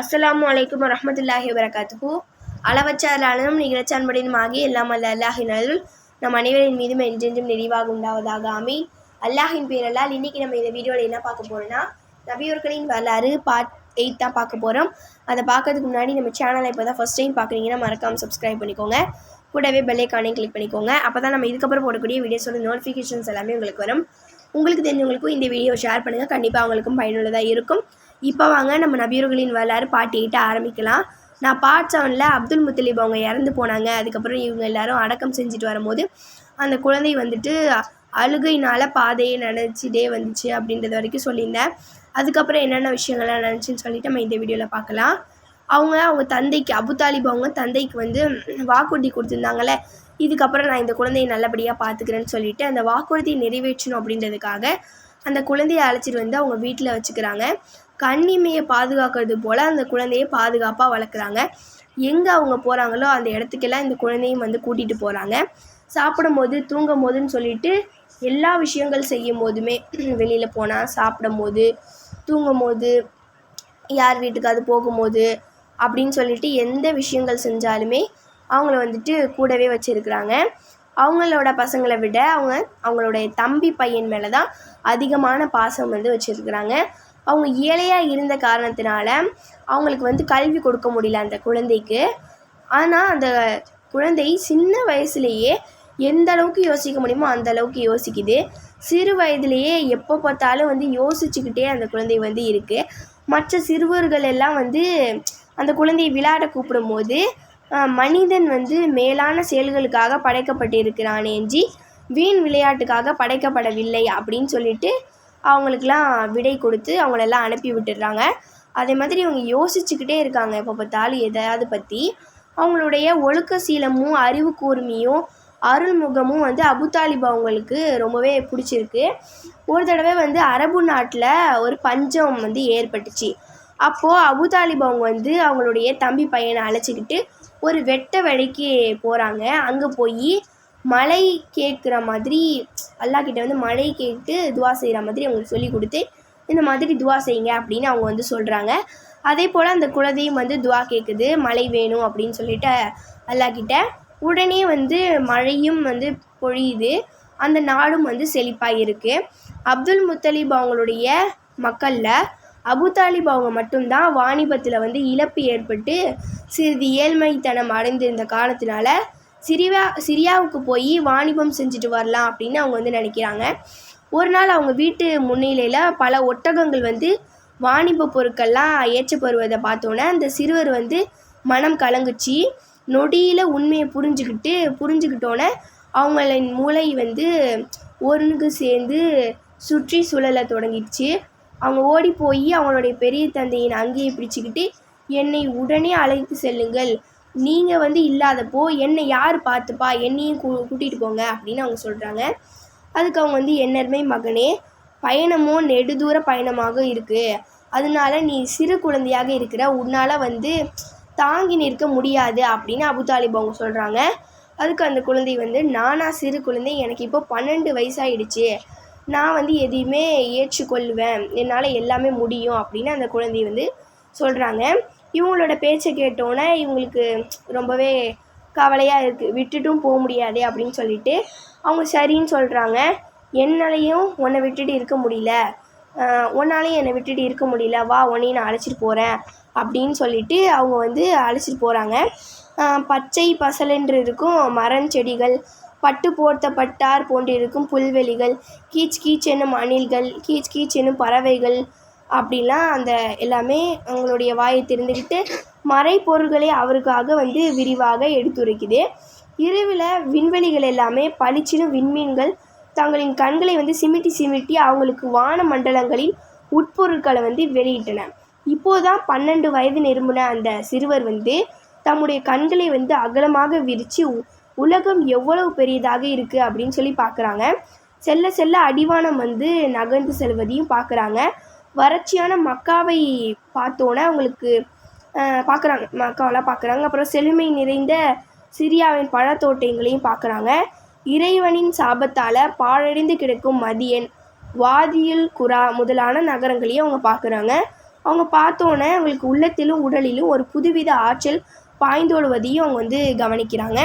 அஸ்ஸலாமு வலைக்கம் வரமத்துல்லாஹி வபரகாத்துஹு. அளவற்ற அருளாளனும் நிகழச்ச ஆகிய எல்லாம் அல்ல அல்லாஹினாலும் நம் அனைவரின் மீதும் என்றென்றும் நிறைவாக உண்டாவதாக. ஆமி அல்லாஹின் பேரல்லால் இன்றைக்கி நம்ம இந்த வீடியோவில் என்ன பார்க்க போகிறோன்னா நபியோர்களின் வரலாறு பார்ட் எயிட் தான் பார்க்க போகிறோம் அதை பார்க்கறதுக்கு முன்னாடி நம்ம சேனலை இப்போ தான் ஃபஸ்ட் டைம் பார்க்குறீங்கன்னா மறக்காமல் சப்ஸ்கிரைப் பண்ணிக்கோங்க. கூடவே பெல்லைக்கானே கிளிக் பண்ணிக்கோங்க. அப்போ தான் நம்ம இதுக்கப்புறம் போடக்கூடிய வீடியோஸோட நோட்டிஃபிகேஷன்ஸ் எல்லாமே உங்களுக்கு வரும். உங்களுக்கு தெரிஞ்சவங்களுக்கும் இந்த வீடியோ ஷேர் பண்ணுங்கள் கண்டிப்பாக அவங்களுக்கும் பயனுள்ளதாக இருக்கும். இப்போ வாங்க நம்ம நபியர்களின் வரலாறு பாட்டு எயிட்ட ஆரம்பிக்கலாம். நான் பார்ட் செவனில் அப்துல் முத்தலீப் அவங்க இறந்து போனாங்க. அதுக்கப்புறம் இவங்க எல்லாரும் அடக்கம் செஞ்சுட்டு வரும்போது அந்த குழந்தை வந்துட்டு அழுகையினால் பாதையை நினச்சிட்டே வந்துச்சு அப்படின்றது வரைக்கும் சொல்லியிருந்தேன். அதுக்கப்புறம் என்னென்ன விஷயங்கள்லாம் நினச்சின்னு சொல்லிட்டு நம்ம இந்த வீடியோவில் பார்க்கலாம். அவங்க அவங்க தந்தைக்கு அபு தாலிப் அவங்க தந்தைக்கு வந்து வாக்குறுதி கொடுத்துருந்தாங்கல்ல இதுக்கப்புறம் நான் இந்த குழந்தையை நல்லபடியாக பார்த்துக்கிறேன்னு சொல்லிட்டு அந்த வாக்குறுதியை நிறைவேற்றணும் அப்படின்றதுக்காக அந்த குழந்தையை அழைச்சிட்டு வந்து அவங்க வீட்டில் வச்சுக்கிறாங்க. கண்ணிமையை பாதுகாக்கிறது போல் அந்த குழந்தையை பாதுகாப்பாக வளர்க்குறாங்க. எங்கே அவங்க போகிறாங்களோ அந்த இடத்துக்கெல்லாம் இந்த குழந்தையும் வந்து கூட்டிகிட்டு போகிறாங்க சாப்பிடும் போது தூங்கும் போதுன்னு சொல்லிட்டு எல்லா விஷயங்கள் செய்யும் போதுமே வெளியில் போனால் சாப்பிடும் போது தூங்கும் போது யார் வீட்டுக்காவது போகும்போது அப்படின்னு சொல்லிட்டு எந்த விஷயங்கள் செஞ்சாலுமே அவங்கள வந்துட்டு கூடவே வச்சுருக்குறாங்க. அவங்களோட பசங்களை விட அவங்க அவங்களுடைய தம்பி பையன் மேலே தான் அதிகமான பாசம் வந்து வச்சுருக்குறாங்க. அவங்க ஏழையாக இருந்த காரணத்தினால அவங்களுக்கு வந்து கல்வி கொடுக்க முடியல அந்த குழந்தைக்கு. ஆனால் அந்த குழந்தை சின்ன வயசுலேயே எந்த அளவுக்கு யோசிக்க முடியுமோ அந்த அளவுக்கு யோசிக்குது. சிறு வயதிலேயே எப்போ பார்த்தாலும் வந்து யோசிச்சுக்கிட்டே அந்த குழந்தை வந்து இருக்குது மற்ற சிறுவர்கள் எல்லாம் வந்து அந்த குழந்தையை விளையாட கூப்பிடும்போது மனிதன் வந்து மேலான செயல்களுக்காக படைக்கப்பட்டிருக்கிறானேஞ்சி வீண் விளையாட்டுக்காக படைக்கப்படவில்லை அப்படின்னு சொல்லிட்டு அவங்களுக்கெல்லாம் விடை கொடுத்து அவங்களெல்லாம் அனுப்பி விட்டுடுறாங்க. அதே மாதிரி இவங்க யோசிச்சுக்கிட்டே இருக்காங்க எப்போ பார்த்தாலும் எதையாவது பற்றி அவங்களுடைய ஒழுக்க சீலமும் அறிவு கூர்மையும் அருள்முகமும் வந்து அபுதாலிப் அவங்களுக்கு ரொம்பவே பிடிச்சிருக்கு. ஒரு தடவை வந்து அரபு நாட்டில் ஒரு பஞ்சம் வந்து ஏற்பட்டுச்சு. அப்போது அபுதாலிப் அவங்க வந்து அவங்களுடைய தம்பி பையனை அழைச்சிக்கிட்டு ஒரு வெட்ட வழிக்கு போகிறாங்க அங்கே போய் மலை கேட்குற மாதிரி அல்லாஹ் கிட்ட வந்து மழை கேட்டு துவா செய்கிற மாதிரி அவங்களுக்கு சொல்லி கொடுத்து இந்த மாதிரி துவா செய்யுங்க அப்படின்னு அவங்க வந்து சொல்கிறாங்க அதே போல் அந்த குழந்தையும் வந்து துவா கேட்குது மழை வேணும் அப்படின்னு சொல்லிட்டு அல்லாஹ் கிட்ட உடனே வந்து மழையும் வந்து பொழியுது. அந்த நாடும் வந்து செழிப்பாக இருக்குது அப்துல் முத்தலிப் அவங்களுடைய மக்களில் அபுதாலிப் அவங்க மட்டும்தான் வாணிபத்தில் வந்து இழப்பு ஏற்பட்டு சிறிது ஏழ்மைத்தனம் அடைந்திருந்த காரணத்தினால சிரியா சிரியாவுக்கு போய் வாணிபம் செஞ்சுட்டு வரலாம் அப்படின்னு அவங்க வந்து நினைக்கிறாங்க. ஒரு நாள் அவங்க வீட்டு முன்னிலையில் பல ஒட்டகங்கள் வந்து வாணிப பொருட்கள்லாம் ஏற்றப்படுவதை பார்த்தோன்னே அந்த சிறுவர் வந்து மனம் கலங்குச்சு. நொடியில் உண்மையை புரிஞ்சுக்கிட்டு புரிஞ்சுக்கிட்டோன்னே அவங்களின் மூளை வந்து ஒருனுக்கு சேர்ந்து சுற்றி சுழல தொடங்கிடுச்சு. அவங்க ஓடி போய் அவங்களுடைய பெரிய தந்தையின் அங்கேயே பிடிச்சிக்கிட்டு என்னை உடனே அழைத்து செல்லுங்கள். நீங்கள் வந்து இல்லாதப்போ என்னை யார் பார்த்துப்பா? என்னையும் கூ கூட்டிகிட்டு போங்க அப்படின்னு அவங்க சொல்கிறாங்க அதுக்கு அவங்க வந்து என்னருமே மகனே பயணமோ நெடுதூர பயணமாக இருக்குது அதனால நீ சிறு குழந்தையாக இருக்கிற உன்னால் வந்து தாங்கி நிற்க முடியாது அப்படின்னு அபுதாலிப் அவங்க சொல்கிறாங்க அதுக்கு அந்த குழந்தை வந்து நானா சிறு குழந்தை எனக்கு இப்போ பன்னெண்டு வயசாகிடுச்சு நான் வந்து எதையுமே ஏற்றுக்கொள்வேன். என்னால் எல்லாமே முடியும் அப்படின்னு அந்த குழந்தை வந்து சொல்கிறாங்க இவங்களோட பேச்சை கேட்டோன்னே இவங்களுக்கு ரொம்பவே கவலையாக இருக்குது விட்டுட்டும் போக முடியாது அப்படின்னு சொல்லிட்டு அவங்க சரின்னு சொல்கிறாங்க என்னாலையும் உன்னை விட்டுட்டு இருக்க முடியல. உன்னாலையும் என்னை விட்டுட்டு இருக்க முடியல. வா உன்னையும் நான் அழைச்சிட்டு போகிறேன் அப்படின்னு சொல்லிட்டு அவங்க வந்து அழைச்சிட்டு போகிறாங்க பச்சை பசலென்று இருக்கும் மரம் செடிகள் பட்டு போர்த்த பட்டார் போன்றிருக்கும் புல்வெளிகள் கீச் கீச் என்னும் அணில்கள் கீச் கீச் என்னும் பறவைகள் அப்படிலாம் அந்த எல்லாமே அவங்களுடைய வாயை திறந்துக்கிட்டு மறைப்பொருள்களை அவருக்காக வந்து விரிவாக எடுத்துரைக்குது. இரவில் விண்வெளிகள் எல்லாமே பளிச்சிலும் விண்மீன்கள் தங்களின் கண்களை வந்து சிமிட்டி சிமிட்டி அவங்களுக்கு வான மண்டலங்களின் உட்பொருட்களை வந்து வெளியிட்டன. இப்போதான் பன்னெண்டு வயது நிரும்பின அந்த சிறுவர் வந்து தம்முடைய கண்களை வந்து அகலமாக விரித்து உலகம் எவ்வளவு பெரியதாக இருக்குது அப்படின்னு சொல்லி பார்க்குறாங்க. செல்ல செல்ல அடிவானம் வந்து நகர்ந்து செல்வதையும் பார்க்குறாங்க. வறட்சியான மக்காவை பார்த்தோன்னே அவங்களுக்கு பார்க்குறாங்க மக்காவெல்லாம் பார்க்குறாங்க அப்புறம் செழுமை நிறைந்த சிரியாவின் பழத்தோட்டங்களையும் பார்க்குறாங்க இறைவனின் சாபத்தால் பாழடைந்து கிடக்கும் மதியன் வாதியுல் குரா முதலான நகரங்களையும் அவங்க பார்க்குறாங்க அவங்க பார்த்தோன்னே அவங்களுக்கு உள்ளத்திலும் உடலிலும் ஒரு புதுவித ஆற்றல் பாய்ந்தோடுவதையும் அவங்க வந்து கவனிக்கிறாங்க.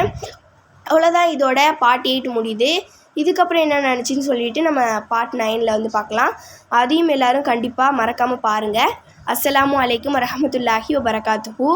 அவ்வளோதான் இதோட பார்ட் எயிட் முடியுது. இதுக்கப்புறம் என்ன நினச்சின்னு சொல்லிட்டு நம்ம பார்ட் நைனில் வந்து பார்க்கலாம். அதையும் எல்லாரும் கண்டிப்பாக மறக்காமல் பாருங்கள் அஸ்ஸலாமு அலைக்கும் வரஹமத்துல்லாஹி வபரகாத்துஹூ.